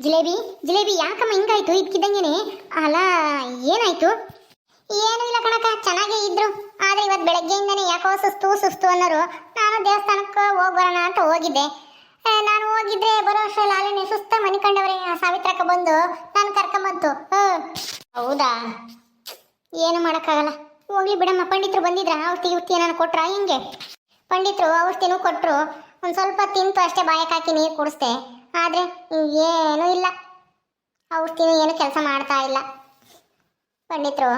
ಜಿಲೇಬಿ ಜಿಲೇಬಿ, ಯಾಕಮ್ಮ ಹಿಂಗಾಯ್ತು? ಇದಕ್ಕಿದ್ದಂಗೆನೆ ಅಲ್ಲ, ಏನಾಯ್ತು? ಏನೂ ಇಲ್ಲ ಕಣಕ ಚೆನ್ನಾಗೇ ಇದ್ರು. ಆದ್ರೆ ಇವತ್ತು ಬೆಳಗ್ಗೆಯಿಂದನೇ ಯಾಕೋ ಸುಸ್ತು ಸುಸ್ತು ಅನ್ನೋರು, ನಾನು ದೇವಸ್ಥಾನಕ್ಕೆ ಹೋಗಿ ಬರೋಣ ಅಂತ ಹೋಗಿದ್ದೆ. ನಾನು ಹೋಗಿದ್ದೆ ಬರೋ ಅಷ್ಟರಲ್ಲಿ ಅಲ್ಲೇ ಸುಸ್ತ ಮನಿಕೊಂಡವ್ರೆ ಸಾವಿತ್ರಕ್ಕ ಬಂದು ನಾನು ಕರ್ಕೊಂಬಂತು. ಹೌದಾ? ಏನು ಮಾಡೋಕ್ಕಾಗಲ್ಲ. ಹೋಗ್ಲಿ ಬಿಡಮ್ಮ, ಪಂಡಿತರು ಬಂದಿದ್ರ, ಔಷಧಿ ಗಿಫ್ತಿ ಏನಾನು ಕೊಟ್ರ ಹಿಂಗೆ? ಪಂಡಿತರು ಔಷಧಿನೂ ಕೊಟ್ಟರು ಒಂದು ಸ್ವಲ್ಪ ತಿಂತು ಅಷ್ಟೇ ಬಾಯಕ್ಕೆ ಹಾಕಿ ನೀರು ಕುಡಿಸ್ದೆ. ಆದರೆ ಏನೂ ಇಲ್ಲ. ಔಷಧಿನೂ ಏನು ಕೆಲಸ ಮಾಡ್ತಾ ಇಲ್ಲ. ಪಂಡಿತರು,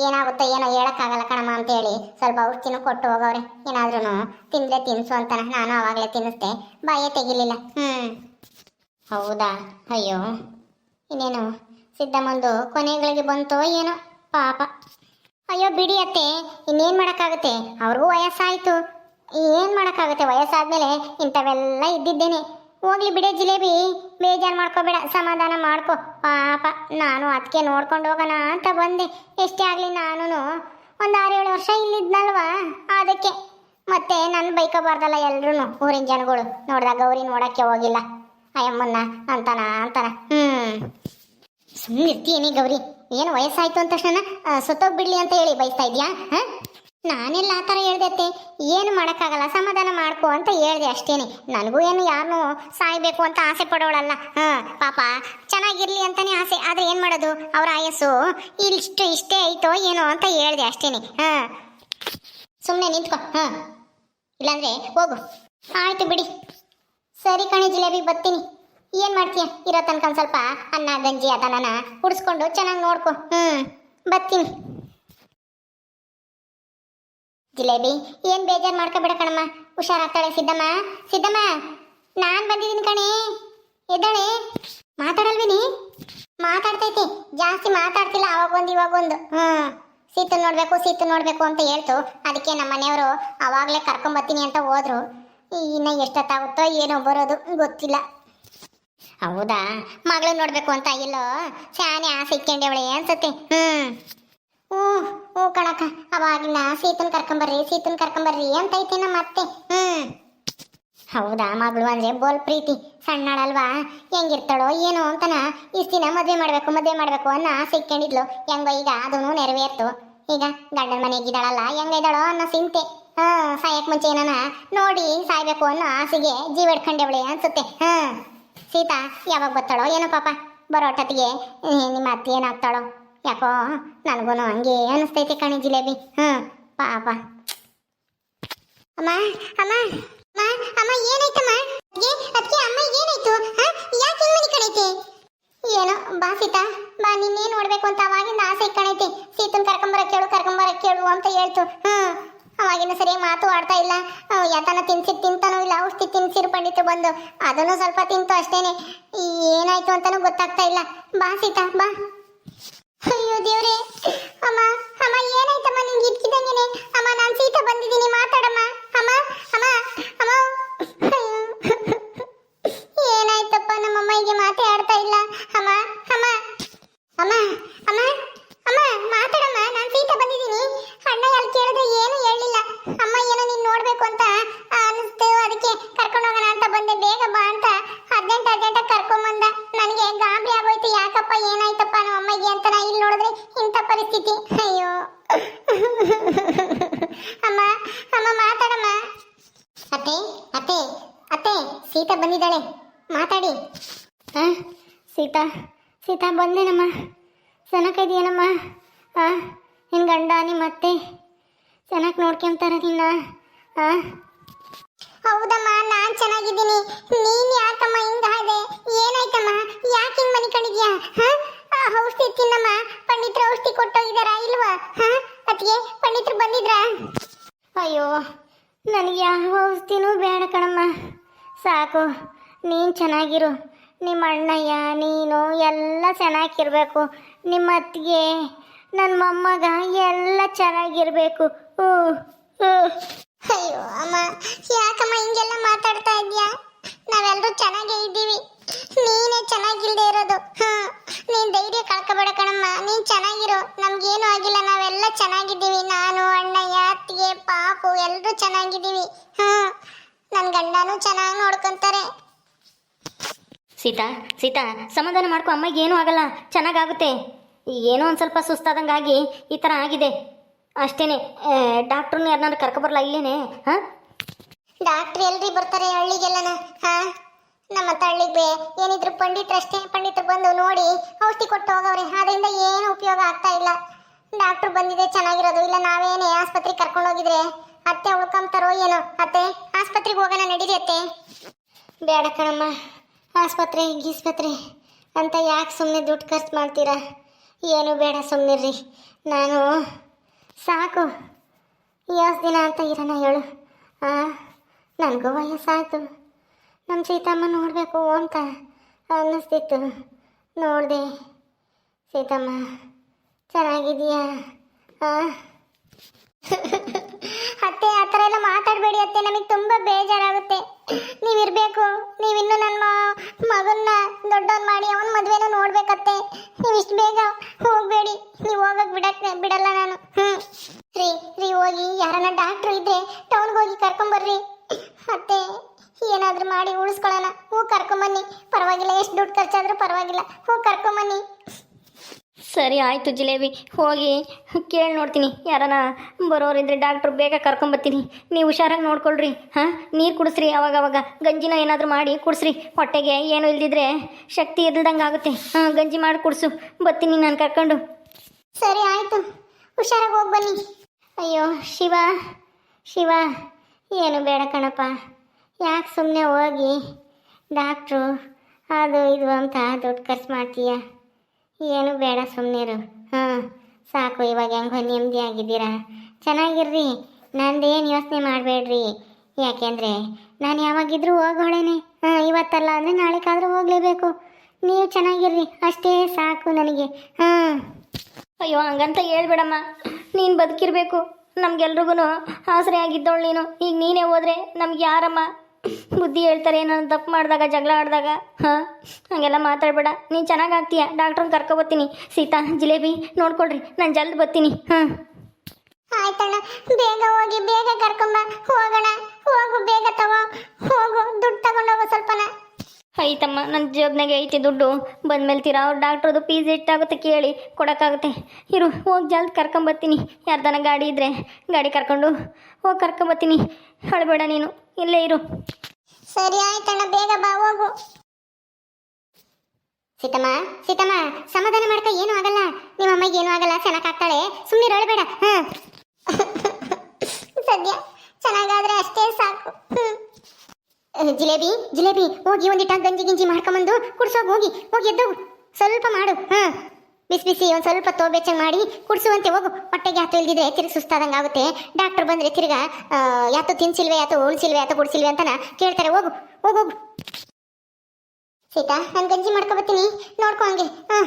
ಏನಾಗುತ್ತೋ ಏನೋ ಹೇಳೋಕ್ಕಾಗಲ್ಲ ಕಣಮ್ಮ ಅಂತೇಳಿ ಸ್ವಲ್ಪ ಔಷಧಿನೂ ಕೊಟ್ಟು ಹೋಗವ್ರೆ. ಏನಾದ್ರೂ ತಿಂದ್ರೆ ತಿನ್ಸು ಅಂತ ನಾನು ಆವಾಗಲೇ ತಿನ್ನಿಸ್ದೆ. ಬಾಯೇ ತೆಗಿಲಿಲ್ಲ. ಹ್ಞೂ ಹೌದಾ? ಅಯ್ಯೋ. ಇನ್ನೇನು? ಸಿದ್ದಮ್ಮಂದು ಕೊನೆಗಳಿಗೆ ಬಂತೋ ಏನೋ? ಪಾಪ. ಅಯ್ಯೋ ಬಿಡಿ ಅತ್ತೆ. ಇನ್ನೇನು ಮಾಡೋಕ್ಕಾಗುತ್ತೆ? ಅವ್ರಿಗೂ ವಯಸ್ಸಾಯಿತು. ಏನು ಮಾಡೋಕ್ಕಾಗುತ್ತೆ? ವಯಸ್ಸಾದಮೇಲೆ ಇಂಥವೆಲ್ಲ ಇದ್ದಿದ್ದೇನೆ. ಹೋಗ್ಲಿ ಬಿಡೆ ಜಿಲೇಬಿ, ಬೇಜಾರು ಮಾಡ್ಕೋಬೇಡ, ಸಮಾಧಾನ ಮಾಡ್ಕೊ. ಪಾಪ, ನಾನು ಅದಕ್ಕೆ ನೋಡ್ಕೊಂಡು ಹೋಗೋಣ ಅಂತ ಬಂದೆ. ಎಷ್ಟೇ ಆಗಲಿ ನಾನು ಒಂದು ಏಳು ವರ್ಷ ಇಲ್ಲಿದ್ನಲ್ವಾ? ಅದಕ್ಕೆ. ಮತ್ತೆ ನನ್ನ ಬೈಕೋಬಾರ್ದಲ್ಲ ಎಲ್ಲರೂ ಊರಿನ ಜನಗಳು. ನೋಡ್ದಾಗ ಗೌರಿ ನೋಡೋಕ್ಕೆ ಹೋಗಿಲ್ಲ. ಅಯ್ಯಮ್ಮನ್ನ, ಅಂತಾನ ಅಂತಾನ. ಹ್ಞೂ ಸುಮ್ಮನೆ ಇರ್ತೀನಿ ಗೌರಿ? ಏನು ವಯಸ್ಸಾಯಿತು ಅಂತ ತಕ್ಷಣ ಸುತ್ತೋಗ್ಬಿಡ್ಲಿ ಅಂತ ಹೇಳಿ ಬಯಸ್ತಾ ಇದೆಯಾ? ಹ? ನಾನೆಲ್ಲ ಆ ಥರ ಹೇಳ್ದೆ ಅತ್ತೆ. ಏನು ಮಾಡೋಕ್ಕಾಗಲ್ಲ, ಸಮಾಧಾನ ಮಾಡ್ಕೊ ಅಂತ ಹೇಳ್ದೆ ಅಷ್ಟೇನೆ. ನನಗೂ ಏನು ಯಾರನ್ನು ಸಾಯ್ಬೇಕು ಅಂತ ಆಸೆ ಪಡೋಳಲ್ಲ. ಹಾಂ, ಪಾಪ, ಚೆನ್ನಾಗಿರಲಿ ಅಂತಲೇ ಆಸೆ. ಆದರೆ ಏನು ಮಾಡೋದು? ಅವ್ರ ಆಯಸ್ಸು ಇಷ್ಟು ಇಷ್ಟೇ ಐತೋ ಏನೋ ಅಂತ ಹೇಳ್ದೆ ಅಷ್ಟೇನೆ. ಹಾಂ. ಸುಮ್ಮನೆ ನಿಂತ್ಕೊ. ಹಾಂ. ಇಲ್ಲಾಂದರೆ ಹೋಗು. ಆಯಿತು ಬಿಡಿ. ಸರಿ ಕಣೆ ಜಿಲೇಬಿ, ಬರ್ತೀನಿ. ಏನು ಮಾಡ್ತೀಯ? ಇರೋ ತನಕ ಸ್ವಲ್ಪ ಅನ್ನ, ಗಂಜಿ ಅದನ್ನ ಕುಡಿಸ್ಕೊಂಡು ಚೆನ್ನಾಗಿ ನೋಡ್ಕೊ. ಹ್ಞೂ ಬರ್ತೀನಿ. ಜಿಲೇಬಿ ಏನ್ ಬೇಜಾರ್ ಮಾಡ್ಕೋಬೇಡ ಕಣಮ್ಮ. ಹುಷಾರಾಗ್ತಾಳೆ ಸಿದ್ದಮ್ಮ. ಸಿದ್ದಮ್ಮ, ನಾನ್ ಬಂದಿದ್ದೀನಿ ಕಣೆ. ಎದ್ದಾಳೆ. ಮಾತಾಡಲ್ವಿನಿ? ಮಾತಾಡ್ತೈತಿ. ಜಾಸ್ತಿ ಮಾತಾಡ್ತಿಲ್ಲ ಅವಾಗ ಒಂದು ಇವಾಗ ಒಂದು ಹ್ಮ್. ಸೀತು ನೋಡಬೇಕು ಸೀತು ನೋಡ್ಬೇಕು ಅಂತ ಹೇಳ್ತು. ಅದಕ್ಕೆ ನಮ್ಮ ಮನೆಯವರು ಅವಾಗಲೇ ಕರ್ಕೊಂಬರ್ತೀನಿ ಅಂತ ಹೋದ್ರು. ಇನ್ನ ಎಷ್ಟೊತ್ತಾಗುತ್ತೋ ಏನೋ ಬರೋದು ಗೊತ್ತಿಲ್ಲ. ಹೌದಾ? ಮಗಳು ನೋಡಬೇಕು ಅಂತ ಇಲ್ಲೋ ಶಾನೆ ಆಸೆ ಇಟ್ಕೊಂಡವಳೆ ಅನ್ಸತ್ತೆ. ಹ್ಮ್. ಹ್ಞೂ ಹ್ಞೂ ಕಣಕ್ಕ. ಅವಾಗಿನ ಸೀತನ್ ಕರ್ಕೊಂಬರ್ರಿ ಸೀತನ್ ಕರ್ಕೊಂಬರ್ರಿ ಅಂತ ಐತೆ ನಮ್ಮ ಅತ್ತೆ. ಹ್ಮ್. ಹೌದಾ ಮಗಳು ಅಂದ್ರೆ ಬೋಲ್ ಪ್ರೀತಿ. ಸಣ್ಣಳಲ್ವಾ ಹೆಂಗಿರ್ತಾಳೋ ಏನೋ ಅಂತನ ಇಷ್ಟ ದಿನ ಮದ್ವೆ ಮಾಡಬೇಕು, ಮದ್ವೆ ಮಾಡ್ಬೇಕು ಅನ್ನೋ ಆಸೆ ಇಟ್ಕೊಂಡಿದ್ಲು. ಹೆಂಗೋ ಈಗ ಅದನ್ನು ನೆರವೇರ್ತು. ಈಗ ಗಂಡನ ಮನೆಗಿದ್ದಾಳಲ್ಲ ಹೆಂಗಿದ್ದಾಳೋ ಅನ್ನೋ ಸಿಂತೆ ಹಾ, ಸಾಯಕ್ ಮುಂಚೆ ಏನಾನ ನೋಡಿ ಸಾಯ್ಬೇಕು ಅನ್ನೋ ಆಸೆಗೆ ಜೀವ ಹಿಡ್ಕೊಂಡವಳೆ ಅನ್ಸುತ್ತೆ. ಹಾ. ಸೀತಾ, ಯಾವಾಗ ಬರ್ತಾಳೋ ಏನೋ ಪಾಪ, ಬರೋ ಹೊಟ್ಟತ್ತಿಗೆ ನಿಮ್ಮ ಅತ್ತೆ ಏನಾಗ್ತಾಳೋ. ಯಾಕೋ ನನಗೂ ಹಂಗೆ ಅನಿಸ್ತೈತೆ ಕಣೆ ಜಿಲೇಬಿ. ಹ್ಞೂ ಪಾಪ ಅಮ್ಮ ಅಮ್ಮ ಅಮ್ಮ ಅಮ್ಮ, ಏನಾಯ್ತಮ್ಮ? ಅದಕ್ಕೆ ಅಮ್ಮ, ಏನಾಯ್ತು? ಯಾಕೆ ಮನೆ ಕಣೈತೆ ಏನೋ, ಬಾ ಸೀತಾ, ಬಾ ನಿನ್ನೇ ನೋಡ್ಬೇಕು ಅಂತ ಅವಾಗಿಂದ ಆಸೆ ಕಣೈತಿ. ಸೀತನ್ ಕರ್ಕೊಂಬರ ಕೇಳು ಕರ್ಕೊಂಬರ ಕೇಳು ಅಂತ ಹೇಳ್ತು. ಹ್ಞೂ ಅವಾಗಿನ ಸರಿ ಮಾತು ಆಡ್ತಾ ಇಲ್ಲ. ಯಾತನ ತಿನ್ಸಿ ತಿಂತಾನೂ ಇಲ್ಲ, ಔಷಧಿ ತಿನ್ಸಿರು ಪಂಡಿತು ಬಂದು. ಅದನ್ನು ಸ್ವಲ್ಪ ತಿಂತು ಅಷ್ಟೇನೆ. ಏನಾಯ್ತು ಅಂತಾನೂ ಗೊತ್ತಾಗ್ತಾ ಇಲ್ಲ. ಬಾ ಸೀತಾ, ಬಾ. ಅಯ್ಯೋ ದೇವ್ರೆ. ಅಮ್ಮ ಅಮ್ಮ, ಏನಾಯ್ತಮ್ಮ ನಿಂಗೆ ಇದ್ಕಿದಂಗೆನೆ? ಅಮ್ಮ, ನಾನು ಸೀತಾ ಬಂದಿದ್ದೀನಿ, ಮಾತಾಡಮ್ಮ. ಅಮ್ಮ ಅಮ್ಮ ಅಮ್ಮ. ಏನಾಯ್ತಪ್ಪ, ನಮ್ಮ ಅಮ್ಮಗೆ ಮಾತೇ ಆಡ್ತಾ ಇಲ್ಲ. ಅಮ್ಮ ಅಮ್ಮ. ಅಮ್ಮ ಅಮ್ಮ ಅಮ್ಮ, ಮಾತಾಡಮ್ಮ. ನಾನು ಸೀತಾ ಬಂದಿದ್ದೀನಿ. ಅಣ್ಣ ಅಲ್ಲಿ ಕೇಳಿದ್ರೆ ಏನು ಹೇಳಿಲ್ಲ ಅಮ್ಮ, ಏನೋ ನೀನು ನೋಡ್ಬೇಕು ಅಂತ ಅನಿಸ್ತು. ಅದಕ್ಕೆ ಕರ್ಕೊಂಡು ಹೋಗೋಣ ಅಂತ ಬಂದೆ. ಬೇಗ ಬಾ ಅಂತ. ಅರ್ಜೆಂಟ್ ಅರ್ಜೆಂಟ್ ಕರ್ಕೊಂಬಂದ. ನನಗೆ ಗಾಬರಿ ಆಗೋಯ್ತು. ಯಾಕಪ್ಪ, ಏನಾಯ್ತಪ್ಪ ನಮ್ಮ ಅಮ್ಮಗೆ ಅಂತ ನಾ ಇಲ್ಲಿ ನೋಡಿದ್ರೆ ಇಂಥ ಪರಿಸ್ಥಿತಿ. ಅಯ್ಯೋ. ಅಮ್ಮ ಅಮ್ಮ ಮಾತಾಡಮ್ಮ. ಅತ್ತೆ ಅತ್ತೆ ಅತ್ತೆ, ಸೀತಾ ಬಂದಿದ್ದಾಳೆ. ಮಾತಾಡಿ. ಆ, ಸೀತಾ ಸೀತಾ ಬಂದೇನಮ್ಮ? ಚೆನ್ನಾಗಿದೆಯೇನಮ್ಮ ಆ ನಿನ್ನ ಗಂಡ ನಿಮ್ಮ ಅತ್ತೆ ಚೆನ್ನಾಗಿ ನೋಡ್ಕೊಂತಾರ ನಿನ್ನ? ಆ? ಹೌದಮ್ಮ, ನಾನ್ ಚೆನ್ನಾಗಿದ್ದೀನಿ. ನೀನ್ ಯಾಕಮ್ಮ ಹಿಂಗಾದೆ ಏನಾಯ್ತಮ್ಮ ಯಾಕೆ ಹಿಂಗ್ ಮನಿ ಕಣಿದ್ಯಾ ಔಷಧಿ ತಿನ್ನಮ್ಮ ಪಂಡಿತ್ರ ಔಷಧಿ ಕೊಟ್ಟೋಗಿದಾರ ಇಲ್ವಾ ಹಾ ಅತ್ತಿಗೆ ಪಂಡಿತ್ರು ಬಂದಿದ್ರಾ ಅಯ್ಯೋ ನನಗೆ ಯಾವ ಔಷಧಿನೂ ಬೇಡ ಕಣಮ್ಮ ಸಾಕು ನೀನು ಚೆನ್ನಾಗಿರು. ನಿಮ್ಮ ಅಣ್ಣಯ್ಯ, ನೀನು ಎಲ್ಲ ಚೆನ್ನಾಗಿರ್ಬೇಕು. ನಿಮ್ಮ ಅತ್ತಿಗೆ ನನ್ನ ಮೊಮ್ಮಗ ಎಲ್ಲ ಚೆನ್ನಾಗಿರ್ಬೇಕು. ಹ್ಞೂ ಹ್ಞೂ ಅಯ್ಯೋ, ಅಮ್ಮ, ಯಾಕಮ್ಮ ಹಿಂಗೆಲ್ಲ ಮಾತಾಡ್ತಾ ಇದ್ಯಾ ನಾವೆಲ್ಲರೂ ಚೆನ್ನಾಗೇ ಇದ್ದೀವಿ. ನೀನೇ ಚೆನ್ನಾಗಿಲ್ಲದೆ ಇರೋದು. ಹಾಂ ನೀನು ಧೈರ್ಯ ಕಳ್ಕೊಬೇಡ ಕಣಮ್ಮ. ನೀನು ಚೆನ್ನಾಗಿರು. ನಮ್ಗೇನು ಆಗಿಲ್ಲ. ನಾವೆಲ್ಲ ಚೆನ್ನಾಗಿದ್ದೀವಿ. ನಾನು, ಅಣ್ಣಯ್ಯ, ಅತ್ತಿಗೆ, ಪಾಪು ಎಲ್ಲರೂ ಚೆನ್ನಾಗಿದ್ದೀವಿ. ಹಾ ನನ್ನ ಗಂಡನೂ ಚೆನ್ನಾಗಿ ನೋಡ್ಕೊಂತಾರೆ. ಸೀತಾ ಸೀತಾ ಸಮಾಧಾನ ಮಾಡ್ಕೊ ಅಮ್ಮಗೆ ಏನೂ ಆಗಲ್ಲ ಚೆನ್ನಾಗಾಗುತ್ತೆ. ಏನೋ ಒಂದು ಸ್ವಲ್ಪ ಸುಸ್ತಾದಂಗಾಗಿ ಈ ಥರ ಆಗಿದೆ. ಅಷ್ಟೇನೆ ಡಾಕ್ಟ್ರನ್ನ ಯಾರನ್ನಾರು ಕರ್ಕೊಬರಲ್ಲ ಇಲ್ಲೇನೆ ಹಾಂ? ಡಾಕ್ಟ್ರ್ ಎಲ್ರಿ ಬರ್ತಾರೆ ಹಳ್ಳಿಗೆಲ್ಲನ ಹಾ? ನಮ್ಮ ಹಳ್ಳಿಗೆ ಏನಿದ್ರು ಪಂಡಿತರಷ್ಟೇ ಪಂಡಿತರು ಬಂದು ನೋಡಿ ಔಷಧಿ ಕೊಟ್ಟು ಹೋಗವ್ರೆ ಅದರಿಂದ ಏನು ಉಪಯೋಗ ಆಗ್ತಾ ಇಲ್ಲ. ಡಾಕ್ಟ್ರು ಬಂದಿದೆ ಚೆನ್ನಾಗಿರೋದು ಇಲ್ಲ ನಾವೇನೇ ಆಸ್ಪತ್ರೆಗೆ ಕರ್ಕೊಂಡು ಹೋಗಿದ್ರೆ ಅತ್ತೆ ಉಳ್ಕೊಂತಾರೋ ಏನೋ ಅತ್ತೆ? ಆಸ್ಪತ್ರೆಗೆ ಹೋಗೋಣ ನಡೀರಿಯತ್ತೆ ಬೇಡ ಕಣಮ್ಮ, ಆಸ್ಪತ್ರೆ ಗೀಸ್ಪತ್ರೆ ಅಂತ ಯಾಕೆ ಸುಮ್ಮನೆ ದುಡ್ಡು ಖರ್ಚು ಮಾಡ್ತೀರಾ? ಏನು ಬೇಡ ಸುಮ್ಮನಿರ್ರಿ ನಾನು ಸಾಕು. ಎಷ್ಟು ದಿನ ಅಂತ ಇರೋಣ ಹೇಳು. ಹಾಂ ನನಗೂ ವಯಸ್ಸಾಯಿತು. ನಮ್ಮ ಸೀತಮ್ಮ ನೋಡಬೇಕು ಅಂತ ಅನ್ನಿಸ್ತಿತ್ತು. ನೋಡಿದೆ. ಸೀತಮ್ಮ ಚೆನ್ನಾಗಿದೆಯಾ ಆ? ಅತ್ತೆ, ಆ ಥರ ಎಲ್ಲ ಮಾತಾಡಬೇಡಿ ಅತ್ತೆ. ನಮಗೆ ತುಂಬ ಬೇಜಾರಾಗುತ್ತೆ. ನೀವಿರಬೇಕು ನೀವಿನ್ನೂ ನನ್ನ ಮಗನ್ನ ದೊಡ್ಡವ್ರು ಮಾಡಿ ಅವನ ಮದುವೆನೂ ನೋಡ್ಬೇಕತ್ತೆ. ನೀವು ಇಷ್ಟು ಬೇಗ ಹೋಗಬೇಡಿ. ನೀವು ಹೋಗಕ್ಕೆ ಬಿಡಕ್ಕೆ ಬಿಡಲ್ಲ ನಾನು. ಹ್ಞೂ ರೀ ರೀ, ಹೋಗಿ. ಯಾರನ್ನ ಡಾಕ್ಟ್ರು ಇದ್ರೆ ಟೌನ್ಗೆ ಹೋಗಿ ಕರ್ಕೊಂಬರ್ರಿ. ಅತ್ತೆ, ಏನಾದರೂ ಮಾಡಿ ಉಳಿಸ್ಕೊಳ್ಳೋಣ. ಹೂ ಕರ್ಕೊಂಬನ್ನಿ. ಪರವಾಗಿಲ್ಲ. ಎಷ್ಟು ದುಡ್ಡು ಖರ್ಚಾದರೂ ಪರವಾಗಿಲ್ಲ. ಹೂ ಕರ್ಕೊಂಬನ್ನಿ. ಸರಿ ಆಯಿತು ಜಿಲೇಬಿ, ಹೋಗಿ ಕೇಳಿ ನೋಡ್ತೀನಿ. ಯಾರನ ಬರೋರಿದ್ರೆ ಡಾಕ್ಟ್ರು ಬೇಗ ಕರ್ಕೊಂಬರ್ತೀನಿ ನೀವು ಹುಷಾರಾಗಿ ನೋಡ್ಕೊಳ್ರಿ, ಹಾಂ? ನೀರು ಕುಡಿಸ್ರಿ ಅವಾಗ ಅವಾಗ ಗಂಜಿನ ಏನಾದರೂ ಮಾಡಿ ಕುಡಿಸ್ರಿ. ಹೊಟ್ಟೆಗೆ ಏನು ಇಲ್ದಿದ್ರೆ ಶಕ್ತಿ ಇಲ್ದಂಗೆ ಆಗುತ್ತೆ. ಹಾಂ, ಗಂಜಿ ಮಾಡಿ ಕುಡಿಸು. ಬರ್ತೀನಿ ನಾನು ಕರ್ಕೊಂಡು. ಸರಿ ಆಯಿತು. ಹುಷಾರಾಗಿ ಹೋಗಿ ಬನ್ನಿ. ಅಯ್ಯೋ, ಶಿವ ಶಿವ, ಏನು ಬೇಡ ಕಣಪ್ಪ. ಯಾಕೆ ಸುಮ್ಮನೆ ಹೋಗಿ? ಡಾಕ್ಟ್ರು ಅದು ಇದು ಅಂತ ದುಡ್ಡು ಖರ್ಚು ಮಾಡ್ತೀಯ? ಏನು ಬೇಡ ಸುಮ್ಮನಿರು ಹಾಂ, ಸಾಕು, ಇವಾಗ ಹೆಂಗೋ ನೆಮ್ಮದಿ ಆಗಿದ್ದೀರಾ? ಚೆನ್ನಾಗಿರ್ರಿ. ನಂದೇನು ಯೋಚನೆ ಮಾಡಬೇಡ್ರಿ. ಯಾಕೆಂದರೆ ನಾನು ಯಾವಾಗಿದ್ರೂ ಹೋಗೋಳೇನೆ ಹಾಂ, ಇವತ್ತಲ್ಲ ಅಂದರೆ ನಾಳೆಗಾದರೂ ಹೋಗಲೇಬೇಕು. ನೀವು ಚೆನ್ನಾಗಿರ್ರಿ. ಅಷ್ಟೇ ಸಾಕು ನನಗೆ. ಹಾಂ. ಅಯ್ಯೋ, ಹಂಗಂತ ಹೇಳ್ಬೇಡಮ್ಮ. ನೀನು ಬದುಕಿರಬೇಕು. ನಮ್ಗೆಲ್ರಿಗೂ ಆಸರೆ ಆಗಿದ್ದವಳು ನೀನು. ಈಗ ನೀನೇ ಹೋದ್ರೆ ನಮ್ಗೆ ಯಾರಮ್ಮ? ಬುದ್ಧಿ ಹೇಳ್ತಾರೆ ಏನೋ ತಪ್ಪು ಮಾಡಿದಾಗ, ಜಗಳ ಆಡಿದಾಗ, ಹಾಂ? ಹಂಗೆಲ್ಲ ಮಾತಾಡಬೇಡ. ನೀನು ಚೆನ್ನಾಗಿ ಆಗ್ತೀಯ? ಡಾಕ್ಟ್ರನ್ನ ಕರ್ಕೊಬತ್ತೀನಿ ಸೀತಾ, ಜಿಲೇಬಿ, ನೋಡ್ಕೊಳ್ರಿ. ನಾನು ಜಲ್ದಿ ಬರ್ತೀನಿ. ಹಾಂ? ಆಯ್ತಣ್ಣ, ಬೇಗ ಹೋಗಿ, ಬೇಗ ಕರ್ಕೊಂಬ. ಹೋಗೋಣ, ಹೋಗು ಐತಮ್ಮ ನನ್ನ ಜೇಬ್ನಾಗೆ ಐತಿ ದುಡ್ಡು. ಬಂದ್ಮೇಲೆ ತೀರಾ ಅವ್ರು ಡಾಕ್ಟ್ರದು ಫೀಸ್ ಎಷ್ಟಾಗುತ್ತೆ ಕೇಳಿ ಕೊಡೋಕ್ಕಾಗುತ್ತೆ. ಇರು, ಹೋಗಿ ಜಲ್ದಿ ಕರ್ಕೊಂಬರ್ತೀನಿ ಯಾರ್ದಾನ ಗಾಡಿ ಇದ್ದರೆ ಗಾಡಿ ಕರ್ಕೊಂಡು ಹೋಗಿ ಕರ್ಕೊಂಬರ್ತೀನಿ ಅಳಬೇಡ ನೀನು. ಇಲ್ಲೇ ಇರು. ಸರಿ ಆಯ್ತಣ್ಣ, ಬೇಗ ಬಾ, ಹೋಗು. ಸೀತಮ್ಮ ಸೀತಮ್ಮ, ಸಮಾಧಾನ ಮಾಡ್ಕ, ಏನೂ ಆಗಲ್ಲ. ನಿಮ್ಮ ಅಮ್ಮಗೆ ಏನೂ ಆಗಲ್ಲ ಚೆನ್ನಾಗಿ ಆಗ್ತಾಳೆ. ಸುಮ್ಮನೆ ಅಳಬೇಡ. ಹಾಂ ಸದ್ಯ ಚೆನ್ನಾಗಾದ್ರೆ ಅಷ್ಟೇ ಸಾಕು. ಜಿಲೇಬಿ ಜಿಲೇಬಿ, ಹೋಗಿ ಒಂದಿಟ್ಟ ಗಂಜಿ ಗಿಂಜಿ ಮಾಡ್ಕೊಂಬಂದು ಕುಡ್ಸೋಗಿ ಹೋಗಿ ಹೋಗಿ ಎದ್ದು, ಸ್ವಲ್ಪ ಮಾಡು ಹಾಂ ಬಿಸಿ ಬಿಸಿ ಒಂದು ಸ್ವಲ್ಪ ತೋಬೆಚ್ಚಂಗೆ ಮಾಡಿ ಕುಡಿಸುವಂತೆ ಹೋಗು. ಹೊಟ್ಟೆಗೆ ಯಾತು ಇಲ್ದಿದ್ರೆ ತಿರುಗಿ ಸುಸ್ತಾದಂಗೆ ಆಗುತ್ತೆ. ಡಾಕ್ಟರ್ ಬಂದರೆ ತಿರ್ಗ ಯಾತು ತಿನ್ಸಿಲ್ವೇ, ಯಾತು ಉಳಿಸಿಲ್ವೇ, ಯಾತು ಕುಡಿಸಿಲ್ವೇ ಅಂತನ ಕೇಳ್ತಾರೆ, ಹೋಗು ಹೋಗು ಹೋಗು. ಸೀತಾ, ನಾನು ಗಂಜಿ ಮಾಡ್ಕೊಬತ್ತೀನಿ ನೋಡ್ಕೊ ಹಂಗೆ ಹಾಂ